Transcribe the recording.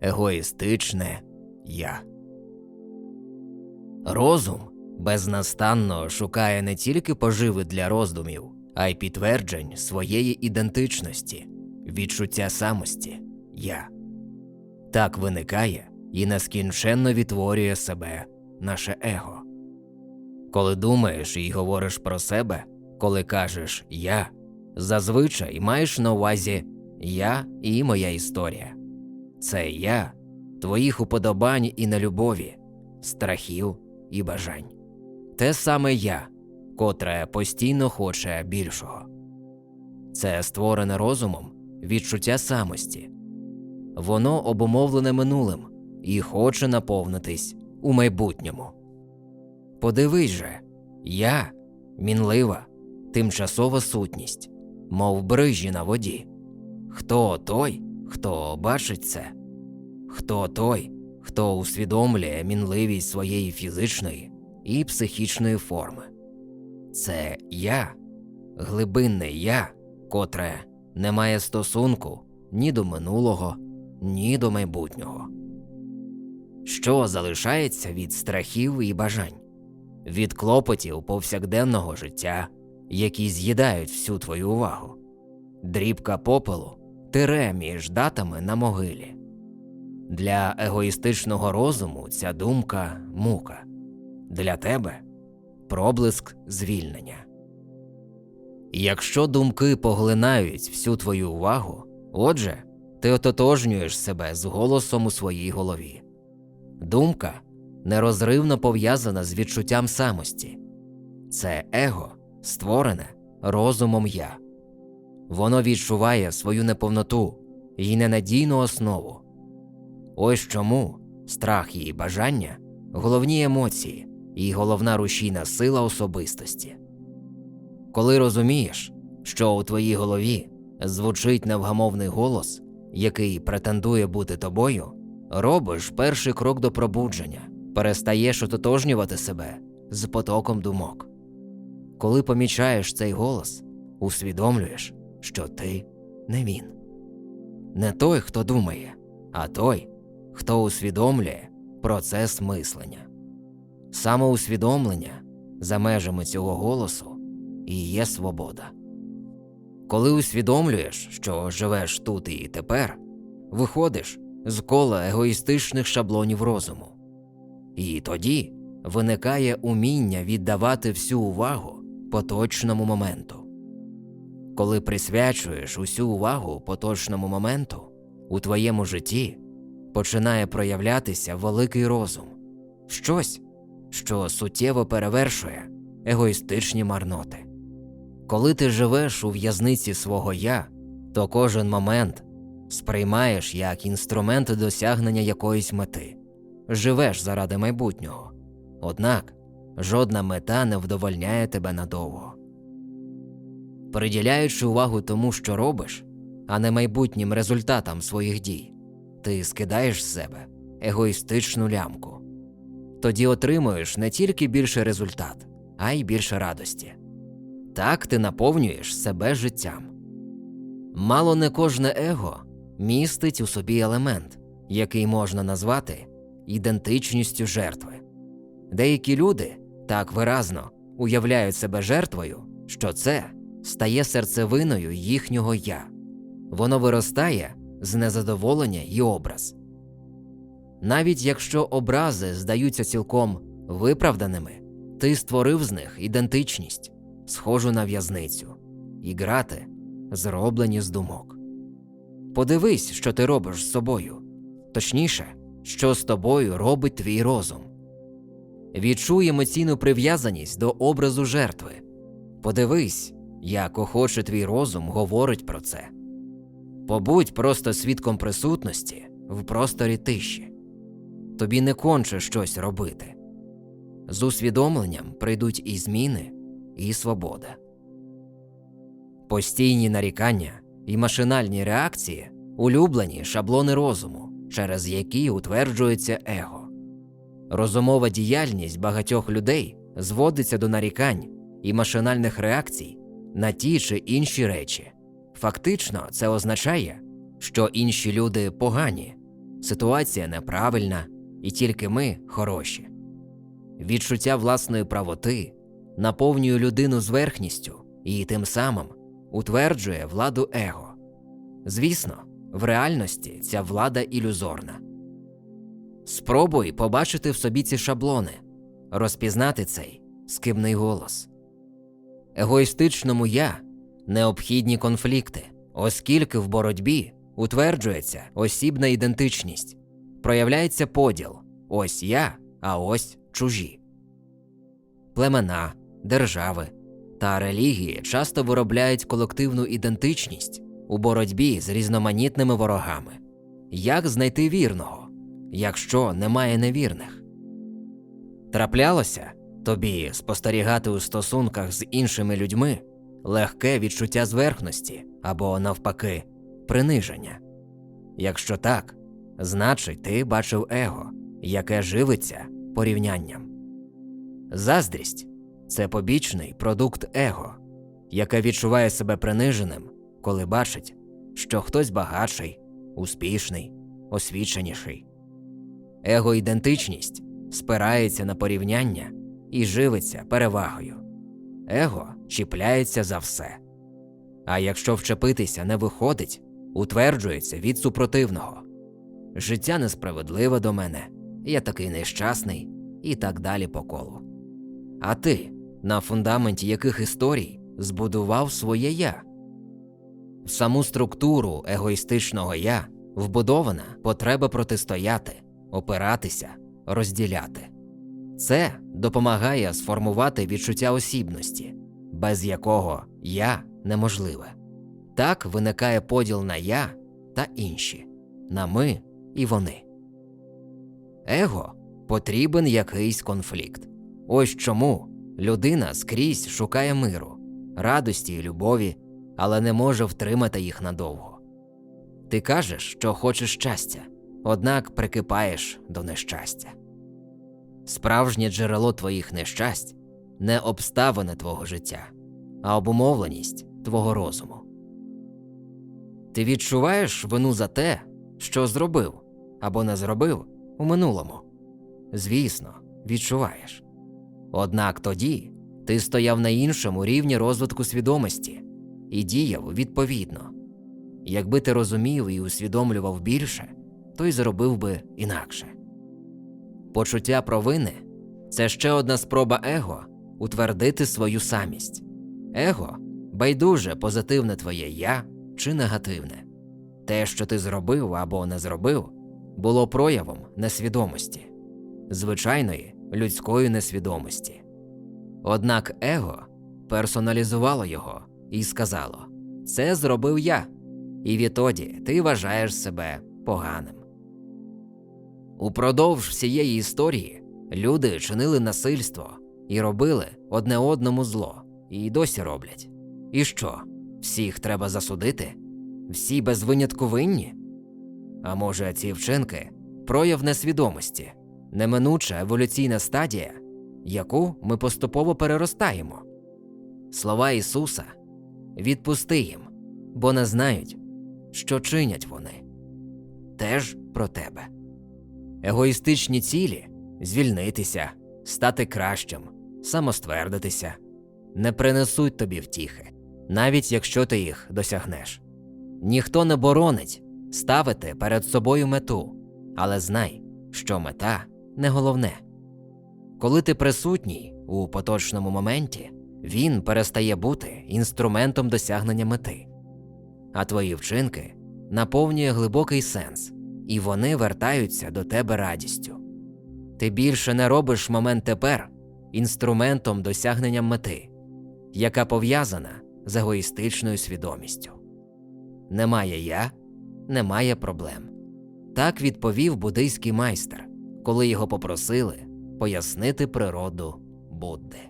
егоїстичне я. Розум безнастанно шукає не тільки поживи для роздумів, а й підтверджень своєї ідентичності, відчуття самості я. Так виникає і нескінченно відтворює себе наше его. Коли думаєш і говориш про себе, коли кажеш я, зазвичай маєш на увазі я і моя історія. Це я, твоїх уподобань і нелюбові, страхів і бажань. Те саме я, котре постійно хоче більшого. Це створене розумом відчуття самості. Воно обумовлене минулим і хоче наповнитись у майбутньому. Подивись же, я мінлива, тимчасова сутність, мов брижі на воді. Хто той, хто бачить це? Хто той, хто усвідомлює мінливість своєї фізичної і психічної форми? Це я, глибинне я, котре не має стосунку ні до минулого, ні до майбутнього. Що залишається від страхів і бажань, від клопотів повсякденного життя, які з'їдають всю твою увагу, дрібка попелу тире між датами на могилі. Для егоїстичного розуму ця думка мука, для тебе проблиск звільнення. Якщо думки поглинають всю твою увагу, отже, ти ототожнюєш себе з голосом у своїй голові. Думка нерозривно пов'язана з відчуттям самості. Це его, створене розумом я. Воно відчуває свою неповноту і ненадійну основу. Ось чому страх і бажання головні емоції і головна рушійна сила особистості. Коли розумієш, що у твоїй голові звучить невгамовний голос, який претендує бути тобою, робиш перший крок до пробудження, перестаєш ототожнювати себе з потоком думок. Коли помічаєш цей голос, усвідомлюєш, що ти не він. Не той, хто думає, а той, хто усвідомлює процес мислення. Самоусвідомлення за межами цього голосу і є свобода. Коли усвідомлюєш, що живеш тут і тепер, виходиш з кола егоїстичних шаблонів розуму. І тоді виникає уміння віддавати всю увагу поточному моменту. Коли присвячуєш усю увагу поточному моменту, у твоєму житті починає проявлятися великий розум, щось, що суттєво перевершує егоїстичні марноти. Коли ти живеш у в'язниці свого я, то кожен момент сприймаєш як інструмент досягнення якоїсь мети, живеш заради майбутнього. Однак жодна мета не вдовольняє тебе надовго. Приділяючи увагу тому, що робиш, а не майбутнім результатам своїх дій, ти скидаєш з себе егоїстичну лямку. Тоді отримуєш не тільки більше результат, а й більше радості. Так ти наповнюєш себе життям. Мало не кожне его містить у собі елемент, який можна назвати ідентичністю жертви. Деякі люди так виразно уявляють себе жертвою, що це стає серцевиною їхнього я, воно виростає з незадоволення й образ. Навіть якщо образи здаються цілком виправданими, ти створив з них ідентичність, схожу на в'язницю, і грати зроблені з думок. Подивись, що ти робиш з собою, точніше, що з тобою робить твій розум. Відчуй емоційну прив'язаність до образу жертви. Подивись, як охоче твій розум говорить про це. Побудь просто свідком присутності в просторі тиші. Тобі не конче щось робити. З усвідомленням прийдуть і зміни, і свобода. Постійні нарікання і машинальні реакції улюблені шаблони розуму, через які утверджується его. Розумова діяльність багатьох людей зводиться до нарікань і машинальних реакцій на ті чи інші речі. Фактично, це означає, що інші люди погані, ситуація неправильна, і тільки ми хороші. Відчуття власної правоти наповнює людину зверхністю і тим самим утверджує владу его. Звісно, в реальності ця влада ілюзорна. Спробуй побачити в собі ці шаблони, розпізнати цей скибний голос. Егоїстичному я необхідні конфлікти, оскільки в боротьбі утверджується осібна ідентичність, проявляється поділ ось я, а ось чужі. Племена, держави та релігії часто виробляють колективну ідентичність у боротьбі з різноманітними ворогами. Як знайти вірного, якщо немає невірних? Траплялося тобі спостерігати у стосунках з іншими людьми легке відчуття зверхності або, навпаки, приниження. Якщо так, значить ти бачив его, яке живиться порівнянням. Заздрість це побічний продукт его, яке відчуває себе приниженим, коли бачить, що хтось багатший, успішний, освіченіший. Его-ідентичність спирається на порівняння і живиться перевагою. Его чіпляється за все. А якщо вчепитися не виходить, утверджується від супротивного. Життя несправедливе до мене, я такий нещасний і так далі по колу. А ти, на фундаменті яких історій збудував своє я? Саму структуру егоїстичного я вбудована потреба протистояти, опиратися, розділяти. Це допомагає сформувати відчуття осібності, без якого я неможливе. Так виникає поділ на я та інші, на ми і вони. Его потрібен якийсь конфлікт. Ось чому людина скрізь шукає миру, радості і любові, але не може втримати їх надовго. Ти кажеш, що хочеш щастя, однак прикипаєш до нещастя. Справжнє джерело твоїх нещасть не обставини твого життя, а обумовленість твого розуму. Ти відчуваєш вину за те, що зробив або не зробив у минулому. Звісно, відчуваєш. Однак тоді ти стояв на іншому рівні розвитку свідомості і діяв відповідно. Якби ти розумів і усвідомлював більше, то й зробив би інакше. Почуття провини це ще одна спроба его утвердити свою самість. Его байдуже позитивне твоє я чи негативне. Те, що ти зробив або не зробив, було проявом несвідомості, звичайної людської несвідомості. Однак его персоналізувало його і сказало: Це зробив я, і відтоді ти вважаєш себе поганим. Упродовж всієї історії люди чинили насильство і робили одне одному зло, і досі роблять. І що, всіх треба засудити? Всі без винятку винні? А може, ці вчинки прояв несвідомості, неминуча еволюційна стадія, яку ми поступово переростаємо? Слова Ісуса відпусти їм, бо не знають, що чинять вони. Теж про тебе. Егоїстичні цілі звільнитися, стати кращим, самоствердитися, не принесуть тобі втіхи, навіть якщо ти їх досягнеш. Ніхто не боронить ставити перед собою мету, але знай, що мета не головне. Коли ти присутній у поточному моменті, він перестає бути інструментом досягнення мети, а твої вчинки наповнює глибокий сенс, і вони вертаються до тебе радістю. Ти більше не робиш момент тепер інструментом досягнення мети, яка пов'язана з егоїстичною свідомістю. Немає я, немає проблем. Так відповів буддийський майстер, коли його попросили пояснити природу Будди.